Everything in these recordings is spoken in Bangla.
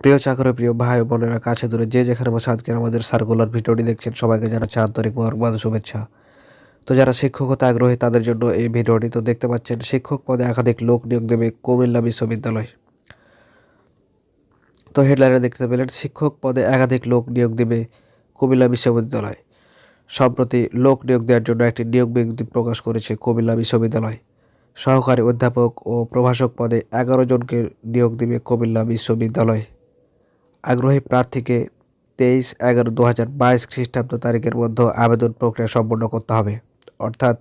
প্রিয় চাকরি প্রিয় ভাই বোনেরা কাছে দূরে, যে যেখানে বসে আজকের আমাদের সার্কুলার ভিডিওটি দেখছেন, সবাইকে জানাচ্ছি আন্তরিক মোবারকবাদ শুভেচ্ছা। তো যারা শিক্ষকতা আগ্রহী, তাদের জন্য এই ভিডিওটি তো দেখতে পাচ্ছেন, শিক্ষক পদে একাধিক লোক নিয়োগ দেবে কুমিল্লা বিশ্ববিদ্যালয়। তো হেডলাইনে দেখতে পেলেন, শিক্ষক পদে একাধিক লোক নিয়োগ দেবে কুমিল্লা বিশ্ববিদ্যালয়। সম্প্রতি লোক নিয়োগ দেওয়ার জন্য একটি নিয়োগ বিজ্ঞপ্তি প্রকাশ করেছে কুমিল্লা বিশ্ববিদ্যালয়। সহকারী অধ্যাপক ও প্রভাষক পদে এগারো জনকে নিয়োগ দেবে কুমিল্লা বিশ্ববিদ্যালয়। আগ্রহী প্রার্থীকে তেইশ এগারো দু হাজার বাইশ খ্রিস্টাব্দ তারিখের মধ্যে আবেদন প্রক্রিয়া সম্পন্ন করতে হবে। অর্থাৎ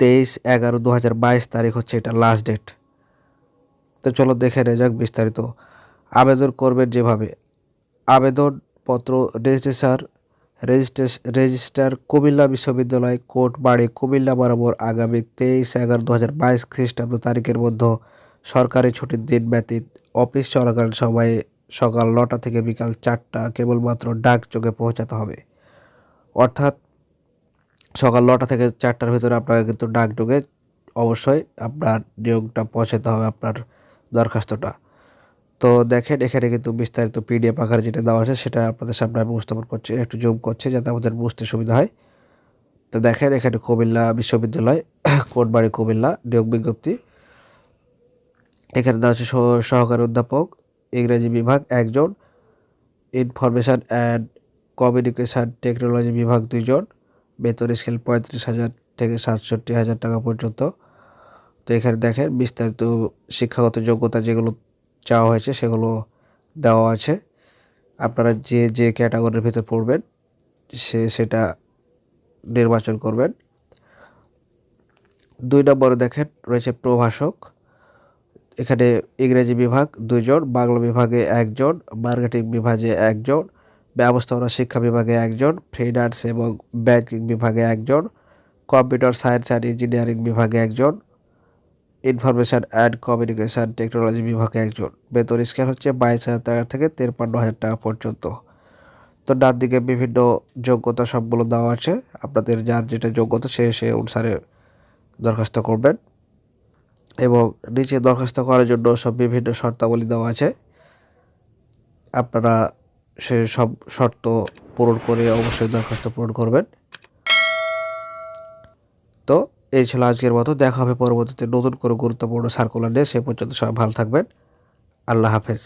তেইশ এগারো দু হাজার বাইশ তারিখ হচ্ছে এটা লাস্ট ডেট তো চলো দেখে নেওয়া যাক বিস্তারিত। আবেদন করবেন যেভাবে। আবেদনপত্র রেজিস্ট্রেশন, রেজিস্ট্রেশ রেজিস্টার কুমিল্লা বিশ্ববিদ্যালয় কোর্ট বাড়ি কুমিল্লা বরাবর আগামী তেইশ এগারো দু হাজার বাইশ খ্রিস্টাব্দ তারিখের মধ্যে সরকারি ছুটির দিন ব্যতীত অফিস চলাকালীন সময়ে সকাল নটা থেকে বিকাল চারটা কেবলমাত্র ডাক চোখে পৌঁছাতে হবে। অর্থাৎ সকাল নটা থেকে চারটার ভিতরে আপনাকে কিন্তু ডাক ঢুকে অবশ্যই আপনার নিয়োগটা পৌঁছাতে হবে আপনার দরখাস্তটা। তো দেখেন, এখানে কিন্তু বিস্তারিত পিডিএফ আকারে যেটা দেওয়া আছে সেটা আপনাদের সামনে আমি উপস্থাপন করছি, একটু জুম করছি যাতে আমাদের বুঝতে সুবিধা হয়। তো দেখেন, এখানে কুমিল্লা বিশ্ববিদ্যালয়, কোটবাড়ি কুমিল্লা নিয়োগ বিজ্ঞপ্তি। এখানে দেওয়া সহ- সহকারী অধ্যাপক, ইংরেজি বিভাগ একজন, ইনফরমেশান অ্যান্ড কমিউনিকেশান টেকনোলজি বিভাগ দুইজন, বেতন স্কেল পঁয়ত্রিশ হাজার থেকে সাতষট্টি হাজার টাকা পর্যন্ত। তো এখানে দেখেন বিস্তারিত শিক্ষাগত যোগ্যতা যেগুলো চাওয়া হয়েছে সেগুলো দেওয়া আছে। আপনারা যে যে ক্যাটাগরির ভিতর পড়বেন, সে, সেটা নির্বাচন করবেন। দুই নম্বরে দেখেন রয়েছে প্রভাষক এখানে ইংরেজি বিভাগ দুইজন বাংলা বিভাগে একজন মার্কেটিং বিভাগে একজন ব্যবস্থাপনা শিক্ষা বিভাগে একজন ফিনান্স এবং ব্যাংকিং বিভাগে একজন কম্পিউটার সায়েন্স অ্যান্ড ইঞ্জিনিয়ারিং বিভাগে একজন ইনফরমেশান অ্যান্ড কমিউনিকেশান টেকনোলজি বিভাগে একজন বেতন স্কেল হচ্ছে বাইশ হাজার টাকা থেকে তেপ্পান্ন হাজার টাকা পর্যন্ত। তো ডান দিকে বিভিন্ন যোগ্যতা সবগুলো দেওয়া আছে। আপনাদের যার যেটা যোগ্যতা সে সে অনুসারে দরখাস্ত করবেন। এবং নিচে দরখাস্ত করার জন্য সব বিভিন্ন শর্তাবলী দেওয়া আছে। আপনারা সে সব শর্ত পূরণ করে অবশ্যই দরখাস্ত পূরণ করবেন। তো এই ছিল আজকের মতো। দেখা হবে পরবর্তীতে নতুন করে গুরুত্বপূর্ণ সার্কুলার নিয়ে। সে পর্যন্ত সবাই ভালো থাকবেন। আল্লাহ হাফেজ।